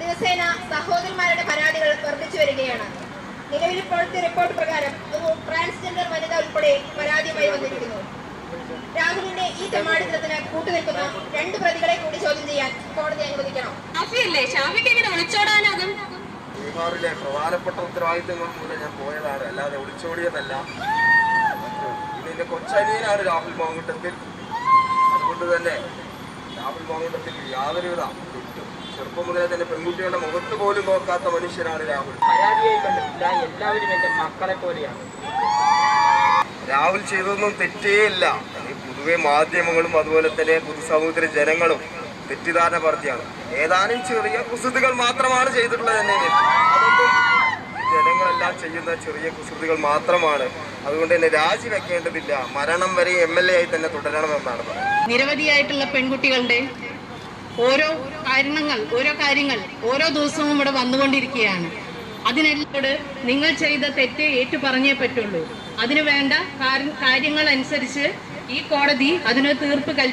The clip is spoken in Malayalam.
ദിവസേന സഹോദരന്മാരുടെ പരാതികൾ വർദ്ധിച്ചു വരികയാണ്. നിലവിൽ ഇപ്പോഴത്തെ റിപ്പോർട്ട് പ്രകാരം ട്രാൻസ്ജെൻഡർ വനിത ഉൾപ്പെടെ പരാതിയുമായി വന്നിരിക്കുന്നു. രാഹുലിന്റെ ഈ തെമ്മാടിത്തരത്തിന് കൂട്ടുനിൽക്കുന്ന രണ്ട് പ്രതികളെ കൂടി ചോദ്യം ചെയ്യാൻ കോടതി അനുവദിക്കണം. ബീഹാറിലെ പ്രധാനപ്പെട്ട ഉത്തരവാദിത്തങ്ങൾ മൂലം ഞാൻ പോയതാണ്. അല്ലാതെ ഒളിച്ചോടിയതല്ല. ഇതിന്റെ എന്റെ കൊച്ചനിയനാണ് രാഹുൽ മാങ്കുട്ടത്തിൽ അതുകൊണ്ട് തന്നെ രാഹുൽ മാങ്കുട്ടത്തിൽ യാതൊരുവിധ തെറ്റും ചെറുപ്പം മുതലേ തന്നെ പെൺകുട്ടികളുടെ മുഖത്ത് പോലും നോക്കാത്ത മനുഷ്യനാണ് രാഹുൽ. പരാതിയായി കണ്ടിട്ടില്ല. എല്ലാവരും എന്റെ മക്കളെ പോലെയാണ്. രാഹുൽ ചെയ്തതൊന്നും തെറ്റേയില്ല ഇല്ല. പൊതുവെ മാധ്യമങ്ങളും അതുപോലെ തന്നെ പൊതുസമൂഹത്തിലെ ജനങ്ങളും തെറ്റിദ്ധാരണ പരത്തിയാണ് ഏതാനും ചെറിയ കുസൃതികൾ മാത്രമാണ് ചെയ്തിട്ടുള്ളത് തന്നെ ജനങ്ങളെല്ലാം ചെയ്യുന്ന ചെറിയ കുസൃതികൾ മാത്രമാണ്. അതുകൊണ്ട് തന്നെ രാജിവെക്കേണ്ടതില്ല. മരണം വരെ എം എൽ എ ആയി തന്നെ തുടരണമെന്നാണ് പറയുന്നത്. നിരവധിയായിട്ടുള്ള പെൺകുട്ടികളുടെ ഓരോ കാരണങ്ങൾ ഓരോ കാര്യങ്ങൾ ഓരോ ദിവസവും ഇവിടെ വന്നുകൊണ്ടിരിക്കുകയാണ്. അതിനെല്ലോട് നിങ്ങൾ ചെയ്ത തെറ്റ് ഏറ്റു പറഞ്ഞേ പറ്റുള്ളൂ. അതിനു വേണ്ട കാര്യങ്ങൾ അനുസരിച്ച് ഈ കോടതി അതിന് തീർപ്പ് കൽപ്പി